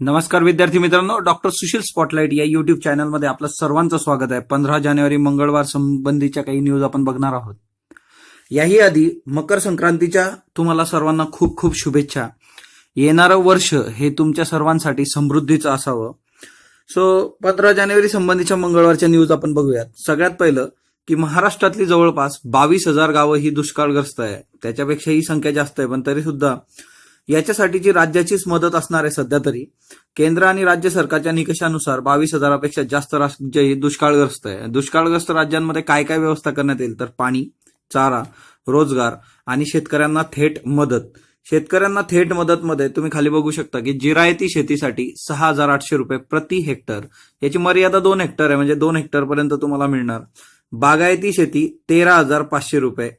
नमस्कार विद्यार्थी मित्रांनो डॉक्टर सुशील स्पॉटलाईट या युट्यूब चॅनलमध्ये आपलं सर्वांचं स्वागत आहे. पंधरा जानेवारी मंगळवार संबंधीच्या काही न्यूज आपण बघणार आहोत. याही आधी मकर संक्रांतीच्या तुम्हाला सर्वांना खूप खूप शुभेच्छा. येणारं वर्ष हे तुमच्या सर्वांसाठी समृद्धीचं असावं. सो पंधरा जानेवारी संबंधीच्या मंगळवारच्या न्यूज आपण बघूयात. सगळ्यात पहिलं की महाराष्ट्रातली जवळपास बावीस हजार गावं ही दुष्काळग्रस्त आहे. त्याच्यापेक्षा ही संख्या जास्त आहे पण तरी सुद्धा याच्यासाठीची राज्याचीच मदत असणार आहे सध्या तरी केंद्र आणि राज्य सरकारच्या निकषानुसार बावीस हजारापेक्षा जास्त राज्य हे दुष्काळग्रस्त आहे. दुष्काळग्रस्त राज्यांमध्ये काय काय व्यवस्था करण्यात येईल? तर पाणी चारा रोजगार आणि शेतकऱ्यांना थेट मदत. शेतकऱ्यांना थेट मदतमध्ये तुम्ही खाली बघू शकता की जिरायती शेतीसाठी सहा हजार आठशे रुपये प्रति हेक्टर. याची मर्यादा दोन हेक्टर आहे म्हणजे दोन हेक्टर पर्यंत तुम्हाला मिळणार. बागायती शेती तेरा हजार पाचशे रुपये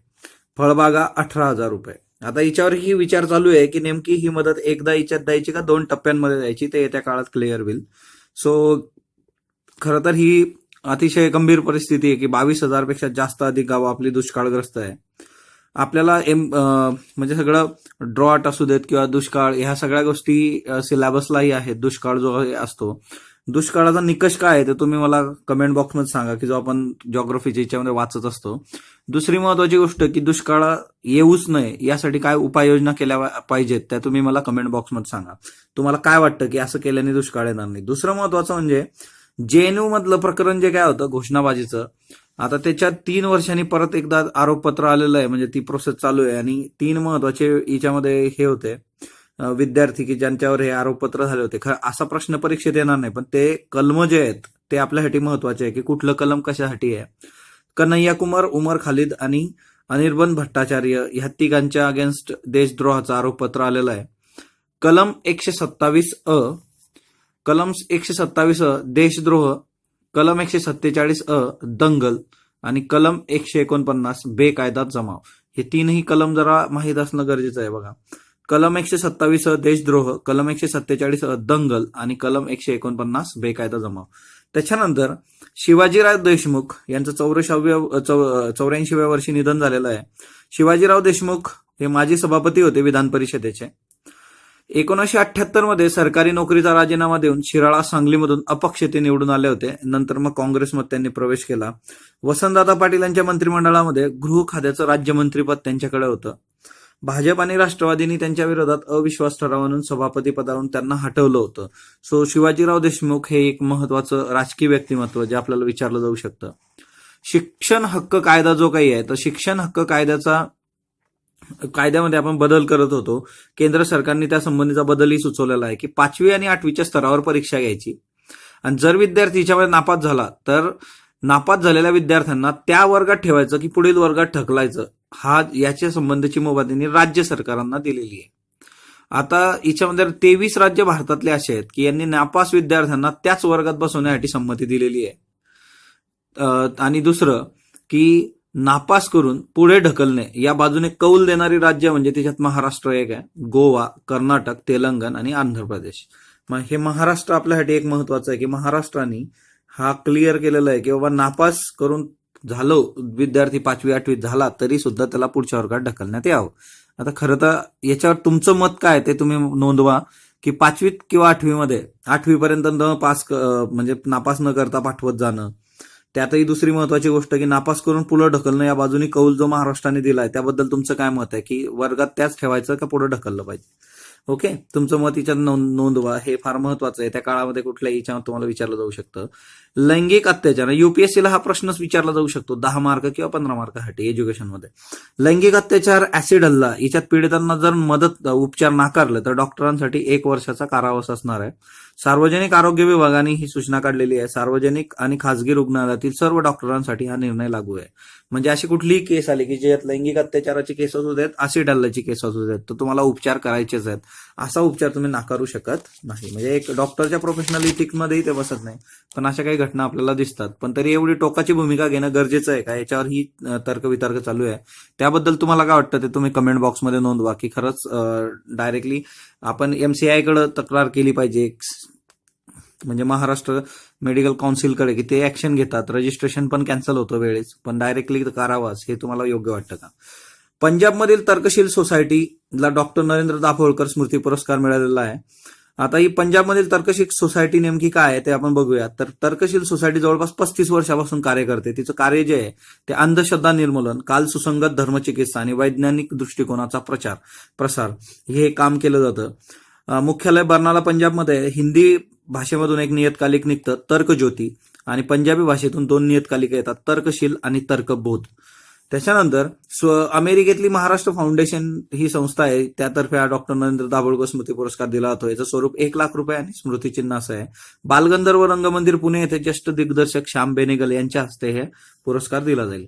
फळबागा अठरा हजार रुपये. आता हिच्यावरही विचार चालू आहे की नेमकी ही मदत एकदा हिच्यात द्यायची का दोन टप्प्यांमध्ये द्यायची ते येत्या काळात क्लिअर होईल. सो खरं तर ही अतिशय गंभीर परिस्थिती आहे की बावीस हजारपेक्षा जास्त अधिक गावं आपली दुष्काळग्रस्त आहे. आपल्याला एम म्हणजे सगळं ड्रॉट असू देत किंवा दुष्काळ ह्या सगळ्या गोष्टी सिलेबसलाही आहेत. दुष्काळ जो असतो दुष्काळाचा निकष काय आहे ते तुम्ही मला कमेंट बॉक्समध्ये सांगा की जो आपण जॉग्रफीच्या याच्यामध्ये वाचत असतो. दुसरी महत्वाची गोष्ट की दुष्काळ येऊच नये यासाठी काय उपाययोजना केल्या पाहिजेत त्या तुम्ही मला कमेंट बॉक्समध्ये सांगा. तुम्हाला काय वाटतं की असं केल्याने दुष्काळ येणार नाही? दुसरं महत्वाचं म्हणजे जेएनयू मधलं प्रकरण जे काय होतं घोषणाबाजीचं आता त्याच्यात तीन वर्षांनी परत एकदा आरोपपत्र आलेलं आहे म्हणजे ती प्रोसेस चालू आहे आणि तीन महत्त्वाचे याच्यामध्ये हे होते. विद्यार्थी की ज्यांच्यावर हे आरोपपत्र झाले होते. खरं असा प्रश्न परीक्षेत येणार नाही पण ते कलम जे आहेत ते आपल्यासाठी महत्त्वाचे आहे की कुठलं कलम कशासाठी आहे. कन्हैया कुमार उमर खालिद आणि अनिर्बन भट्टाचार्य ह्या तिघांच्या अगेन्स्ट देशद्रोहाचा आरोपपत्र आलेलं आहे. कलम एकशे सत्तावीस अ कलम एकशे सत्तावीस अ देशद्रोह कलम एकशे सत्तेचाळीस अ दंगल आणि कलम एकशे एकोणपन्नास बेकायदा जमाव. हे तीनही कलम जरा माहीत असणं गरजेचं आहे बघा. कलम एकशे सत्तावीस देशद्रोह कलम एकशे सत्तेचाळीस दंगल आणि कलम एकशे एकोणपन्नास बेकायदा जमाव. त्याच्यानंतर शिवाजीराव देशमुख यांचं चौऱ्याशाव्या चौऱ्याऐंशीव्या वर्षी निधन झालेलं आहे. शिवाजीराव देशमुख हे माजी सभापती होते विधान परिषदेचे. एकोणीसशे अठ्याहत्तरमध्ये सरकारी नोकरीचा राजीनामा देऊन शिराळा सांगलीमधून अपक्ष ते निवडून आले होते. नंतर मग काँग्रेसमध्ये त्यांनी प्रवेश केला. वसंतदादा पाटील यांच्या मंत्रिमंडळामध्ये गृह खात्याचं राज्यमंत्रीपद त्यांच्याकडे होतं. भाजप आणि राष्ट्रवादींनी त्यांच्या विरोधात अविश्वास ठराव आणून सभापती पदावरून त्यांना हटवलं होतं. सो शिवाजीराव देशमुख हे एक महत्वाचं राजकीय व्यक्तिमत्व जे आपल्याला विचारलं जाऊ शकतं. शिक्षण हक्क कायदा जो काही आहे तर शिक्षण हक्क कायद्याचा कायद्यामध्ये आपण बदल करत होतो. केंद्र सरकारने त्या संबंधीचा बदलही सुचवलेला आहे की पाचवी आणि आठवीच्या स्तरावर परीक्षा घ्यायची. आणि जर विद्यार्थी याच्यामध्ये नापास झाला तर नापास झालेल्या विद्यार्थ्यांना त्या वर्गात ठेवायचं की पुढील वर्गात ढकलायचं हा याच्या संबंधीची मुभा राज्य सरकारांना दिलेली आहे. आता याच्यामध्ये तेवीस राज्य भारतातले असे आहेत की यांनी नापास विद्यार्थ्यांना त्याच वर्गात बसवण्यासाठी संमती दिलेली आहे. आणि दुसरं की नापास करून पुढे ढकलणे या बाजूने कौल देणारी राज्य म्हणजे त्याच्यात महाराष्ट्र एक आहे गोवा कर्नाटक तेलंगण आणि आंध्र प्रदेश. मग हे महाराष्ट्र आपल्यासाठी एक महत्वाचं आहे की महाराष्ट्राने हा क्लिअर केलेला आहे की बाबा नापास करून झालो विद्यार्थी पाचवी आठवीत झाला तरी सुद्धा त्याला पुढच्या वर्गात ढकलण्यात यावं. आता खरं तर याच्यावर तुमचं मत काय? ते तुम्ही नोंदवा की पाचवीत किंवा आठवीमध्ये? आठवीपर्यंत न पास म्हणजे नापास न करता पाठवत जाणं. त्यातही दुसरी महत्वाची गोष्ट की नापास करून पुढे ढकलणं या बाजूनी कौल जो महाराष्ट्राने दिलाय त्याबद्दल तुमचं काय मत आहे? की वर्गात त्याच ठेवायचं का पुढे ढकललं पाहिजे? ओके? तुमचं मत याच्यात नोंद नोंदवा. हे फार महत्वाचं आहे. त्या काळामध्ये कुठल्याही याच्यावर तुम्हाला विचारलं जाऊ शकतं. लैंगिक अत्याचार. युपीएससीला हा प्रश्नच विचारला जाऊ शकतो. दहा मार्क किंवा पंधरा मार्कासाठी एज्युकेशनमध्ये. लैंगिक अत्याचार ऍसिड हल्ला याच्यात पीडितांना जर मदत उपचार नाकारले तर डॉक्टरांसाठी एक वर्षाचा कारावास असणार आहे. सार्वजनिक आरोग्य विभागाने ही सूचना काढलेली आहे. सार्वजनिक आणि खासगी रुग्णालयातील सर्व डॉक्टरांसाठी हा निर्णय लागू आहे. म्हणजे अशी कुठलीही केस आली की ज्यात लैंगिक अत्याचाराची केस असू देत ऍसिड हल्ल्याची केस असू देत तर तुम्हाला उपचार करायचेच आहेत. असा उपचार तुम्ही नाकारू शकत नाही. म्हणजे एक डॉक्टरच्या प्रोफेशनल इथिक्समध्येही ते बसत नाही. पण अशा काही घटना आपल्याला दिसतात. पण तरी एवढी टोकाची भूमिका घेणं गरजेचं आहे का? याच्यावर ही तर्कवितर्क चालू आहे. त्याबद्दल तुम्हाला काय वाटतं ते तुम्ही कमेंट बॉक्समध्ये नोंदवा की खरंच डायरेक्टली आपण एमसीआयकडे तक्रार केली पाहिजे. म्हणजे महाराष्ट्र मेडिकल काउन्सिलकडे की ते ऍक्शन घेतात. रजिस्ट्रेशन पण कॅन्सल होतं वेळेस. पण डायरेक्टली करावाच हे तुम्हाला योग्य वाटतं का? पंजाबमधील तर्कशील सोसायटीला डॉक्टर नरेंद्र दाभोळकर स्मृती पुरस्कार मिळालेला आहे. आता ही पंजाबमधील तर्कशील सोसायटी नेमकी काय आहे ते आपण बघूया तर तर्कशील सोसायटी जवळपास पस्तीस वर्षापासून कार्य करते तिचं कार्य जे आहे ते अंधश्रद्धा निर्मूलन काल सुसंगत धर्मचिकित्सा आणि वैज्ञानिक दृष्टिकोनाचा प्रचार प्रसार हे काम केलं जातं. मुख्यालय बर्नाला पंजाबमध्ये. हिंदी भाषेमधून एक नियतकालिक निघतं तर्कज्योती. आणि पंजाबी भाषेतून दोन नियतकालिक येतात तर्कशील आणि तर्कबोध. त्याच्यानंतर स्व अमेरिकेतली महाराष्ट्र फाउंडेशन ही संस्था आहे त्यातर्फे हा डॉक्टर नरेंद्र दाभोळकर स्मृती पुरस्कार दिला जातो. याचं स्वरूप एक लाख रुपये आणि स्मृतिचिन्ह असं आहे. बालगंधर्व रंगमंदिर पुणे येथे ज्येष्ठ दिग्दर्शक श्याम बेनेगल यांच्या हस्ते हे पुरस्कार दिला जाईल.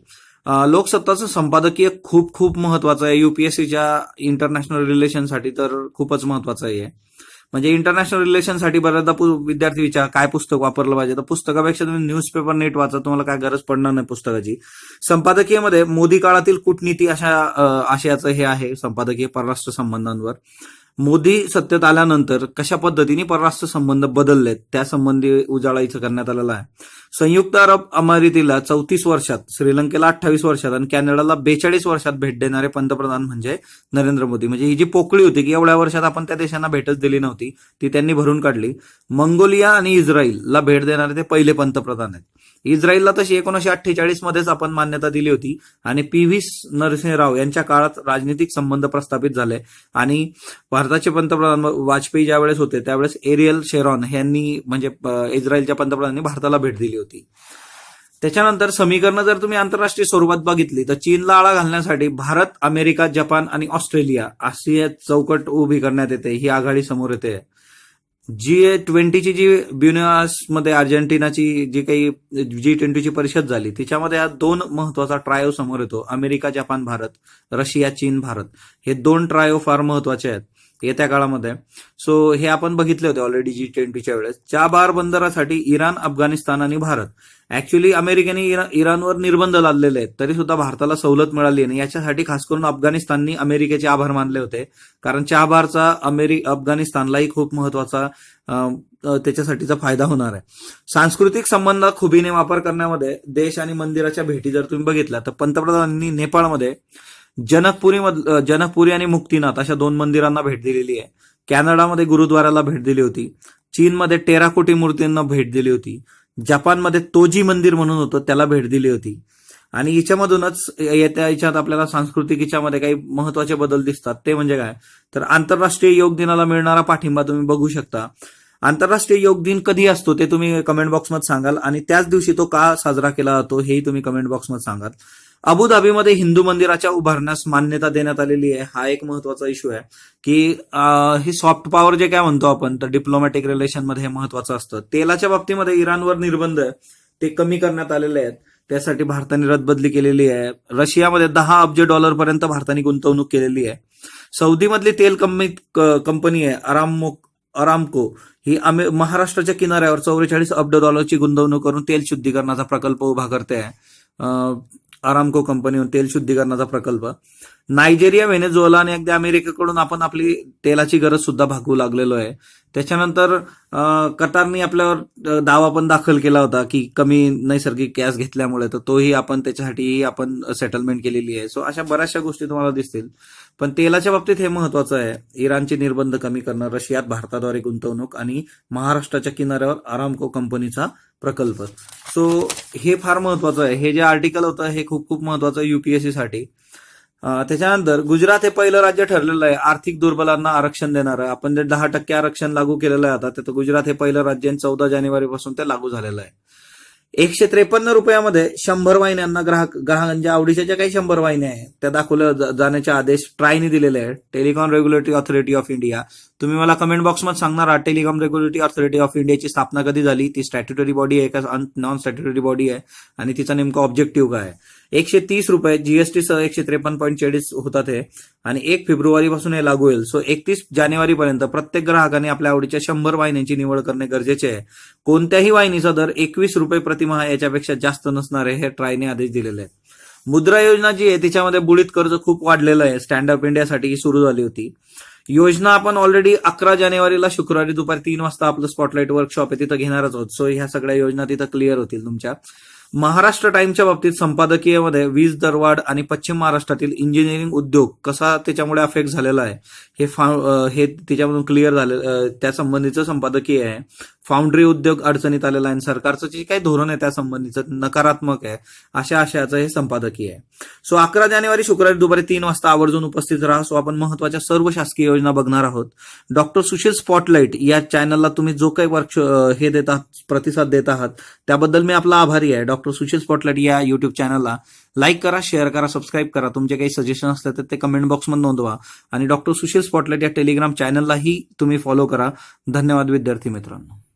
लोकसत्ताचं संपादकीय खूप खूप महत्वाचं आहे. युपीएससीच्या इंटरनॅशनल रिलेशनसाठी तर खूपच महत्वाचं आहे म्हणजे इंटरनॅशनल रिलेशनसाठी बऱ्याचदा विद्यार्थी विचार काय पुस्तक वापरलं पाहिजे? तर पुस्तकापेक्षा तुम्ही न्यूजपेपर नेट वाचा तुम्हाला काय गरज पडणार नाही पुस्तकाची. संपादकीयमध्ये मोदी काळातील कूटनीती अशा आशयाचं हे आहे संपादकीय परराष्ट्र संबंधांवर. मोदी सत्तेत आल्यानंतर कशा पद्धतीने परराष्ट्र संबंध बदललेत त्या संबंधी उजाळा इथं करण्यात आलेला आहे. संयुक्त अरब अमारितीला चौतीस वर्षात श्रीलंकेला अठ्ठावीस वर्षात आणि कॅनडाला बेचाळीस वर्षात भेट देणारे पंतप्रधान म्हणजे नरेंद्र मोदी. म्हणजे ही जी पोकळी होती की एवढ्या वर्षात आपण त्या देशांना भेटच दिली नव्हती ती त्यांनी भरून काढली. मंगोलिया आणि इस्रायलला भेट देणारे ते पहिले पंतप्रधान आहेत. इस्रायलला तशी एकोणीशे अठ्ठेचाळीस मध्येच आपण मान्यता दिली होती आणि पी व्ही नरसिंहराव यांच्या काळात राजनीतिक संबंध प्रस्थापित झाले आणि भारताचे पंतप्रधान वाजपेयी ज्यावेळेस होते त्यावेळेस एरियल शेरॉन यांनी म्हणजे इस्रायलच्या पंतप्रधानांनी भारताला भेट दिली होती. त्याच्यानंतर समीकरणं जर तुम्ही आंतरराष्ट्रीय स्वरूपात बघितली तर चीनला आळा घालण्यासाठी भारत अमेरिका जपान आणि ऑस्ट्रेलिया अशी चौकट उभी करण्यात येते ही आघाडी समोर येते. जी ट्वेंटीची जी ब्युनियासमध्ये अर्जेंटिनाची जी काही जी ट्वेंटीची परिषद झाली तिच्यामध्ये हा दोन महत्त्वाचा ट्रायो समोर येतो अमेरिका जपान भारत रशिया चीन भारत. हे दोन ट्रायो फार महत्त्वाचे आहेत. येत्या काळामध्ये. सो हे आपण बघितले होते ऑलरेडी जी ट्वेंटीच्या वेळेस. चाबार बंदरासाठी इराण अफगाणिस्तान आणि भारत. ऍक्च्युली अमेरिकेने इराणवर निर्बंध लादलेले आहेत. तरी सुद्धा भारताला सवलत मिळाली नाही. याच्यासाठी खास करून अफगाणिस्ताननी अमेरिकेचे आभार मानले होते. कारण चाबारचा अमेरि अफगाणिस्तानलाही खूप महत्त्वाचा त्याच्यासाठीचा फायदा होणार आहे. सांस्कृतिक संबंध खुबीने वापर करण्यामध्ये देश आणि मंदिराच्या भेटी जर तुम्ही बघितल्या तर पंतप्रधानांनी नेपाळमध्ये जनकपुरी मध जनकपुरी आणि मुक्तीनाथ अशा दोन मंदिरांना भेट दिलेली आहे. कॅनडामध्ये गुरुद्वाराला भेट दिली होती. चीनमध्ये टेराकोटी मूर्तींना भेट दिली होती. जपानमध्ये तोजी मंदिर म्हणून होतं त्याला भेट दिली होती. आणि याच्यामधूनच येत्या याच्यात आपल्याला सांस्कृतिक याच्यामध्ये काही महत्त्वाचे बदल दिसतात. ते म्हणजे काय? तर आंतरराष्ट्रीय योग दिनाला मिळणारा पाठिंबा तुम्ही बघू शकता. आंतरराष्ट्रीय योग दिन कधी असतो ते तुम्ही कमेंट बॉक्समध्ये सांगाल. आणि त्याच दिवशी तो का साजरा केला जातो हेही तुम्ही कमेंट बॉक्समध्ये सांगाल. अबुधाबीमध्ये हिंदू मंदिराच्या उभारण्यास मान्यता देण्यात आलेली आहे. हा एक महत्त्वाचा इश्यू आहे की अं, ही सॉफ्ट पॉवर जे काय म्हणतो आपण तर डिप्लोमॅटिक रिलेशनमध्ये हे महत्वाचं असतं. तेलाच्या बाबतीमध्ये इराणवर निर्बंध ते कमी करण्यात आलेले आहेत. त्यासाठी भारताने रदबदली केलेली आहे. रशियामध्ये दहा अब्ज डॉलर पर्यंत भारताने गुंतवणूक केलेली आहे. सौदीमधली तेल कंपनी कंपनी आहे अरामो अरामको. ही अमे महाराष्ट्राच्या किनाऱ्यावर चौवेचाळीस अब्ज डॉलरची गुंतवणूक करून तेल शुद्धीकरणाचा प्रकल्प उभा करते आहे. आरामको कंपनी तेल शुद्धीकरणाचा प्रकल्प. नायजेरिया व्हेनेझुएला आणि अगदी अमेरिकेकडून आपण आपली तेलाची गरज सुद्धा भागवू लागलेलो आहे. त्याच्यानंतर कतारनी आपल्यावर दावा पण दाखल केला होता की कमी नैसर्गिक गॅस घेतल्यामुळे तर तोही आपण त्याच्यासाठीही आपण सेटलमेंट केलेली आहे. सो अशा बऱ्याचशा गोष्टी तुम्हाला दिसतील. पण तेलाच्या बाबतीत हे महत्वाचं आहे. इराणचे निर्बंध कमी करणं रशियात भारताद्वारे गुंतवणूक आणि महाराष्ट्राच्या किनाऱ्यावर आरामको कंपनीचा प्रकल्प. सो हे फार महत्वाचं आहे. हे जे आर्टिकल होतं हे खूप खूप महत्वाचं आहे युपीएससी साठी. त्याच्यानंतर गुजरात हे पहिलं राज्य ठरलेलं आहे. आर्थिक दुर्बलांना आरक्षण देणारं. आपण जे दहा टक्के आरक्षण लागू केलेलं आहे आता तर गुजरात हे पहिलं राज्य चौदा जानेवारी पासून ते लागू झालेलं आहे. एकशे त्रेपन्न रुपयामध्ये शंभर वाहिन्यांना ग्राहक ग्राहकांच्या आवडीच्या ज्या काही शंभर वाहिन्या आहेत त्या दाखवल्या जाण्याचे आदेश ट्रायने दिलेले आहेत. Telecom regulatory authority of India तुम्ही मला कमेंट बॉक्समध्ये सांगणार टेलिकॉम रेग्युलेटरी ऑथॉरिटी ऑफ इंडियाची स्थापना कधी झाली? ती स्टॅट्युटरी बॉडी आहे का? नॉन स्टॅट्युटरी बॉडी आहे. आणि तिचा नेमका ऑब्जेक्टिव्ह काय आहे? एकशे तीस रुपये जीएसटी सह एकशे त्रेपन्न पॉईंट चाळीस होतात हे. आणि एक फेब्रुवारी पासून हे लागू होईल. सो एकतीस जानेवारी पर्यंत प्रत्येक ग्राहकाने आपल्या आवडीच्या शंभर वाहिन्यांची निवड करणे गरजेचे आहे. कोणत्याही वाहिनीचा दर एकवीस रुपये प्रतिमहा याच्यापेक्षा जास्त नसणार आहे हे ट्रायने आदेश दिलेले आहेत. मुद्रा योजना जी आहे तिच्यामध्ये बुडीत कर्ज खूप वाढलेलं आहे. स्टँड अप इंडियासाठी सुरू झाली होती. योजना आपण ऑलरेडी अकरा जानेवारीला शुक्रवारी दुपारी तीन वाजता आपलं स्पॉटलाईट वर्कशॉप आहे तिथं घेणारच आहोत. सो ह्या सगळ्या योजना तिथं क्लिअर होतील तुमच्या. महाराष्ट्र टाइमच्या बाबतीत संपादकीयमध्ये वीज दरवाढ आणि पश्चिम महाराष्ट्रातील इंजिनिअरिंग उद्योग कसा त्याच्यामुळे अफेक्ट झालेला आहे हे फाउ हे त्याच्यामधून क्लिअर झालेलं त्या संबंधीचं संपादकीय आहे. फाउंड्री उद्योग अडचणीत आलेला आहे आणि सरकारचं जे काही धोरण आहे त्या संबंधीचं नकारात्मक आहे अशा आशयाचं हे संपादकीय आहे. सो अकरा जानेवारी शुक्रवारी दुपारी तीन वाजता आवर्जून उपस्थित राहा. सो आपण महत्त्वाच्या सर्व शासकीय योजना बघणार आहोत. डॉक्टर सुशील स्पॉटलाइट या चॅनलला तुम्ही जो काही वर्क हे देत आहात प्रतिसाद देत आहात त्याबद्दल मी आपला आभारी आहे. डॉक्टर सुशील स्पॉटलाइट या युट्यूब चॅनलला लाईक करा शेअर करा सबस्क्राईब करा. तुमचे काही सजेशन असले तर ते कमेंट बॉक्समध्ये नोंदवा. आणि डॉक्टर सुशील स्पॉटलाइट या टेलिग्राम चॅनललाही तुम्ही फॉलो करा. धन्यवाद विद्यार्थी मित्रांनो.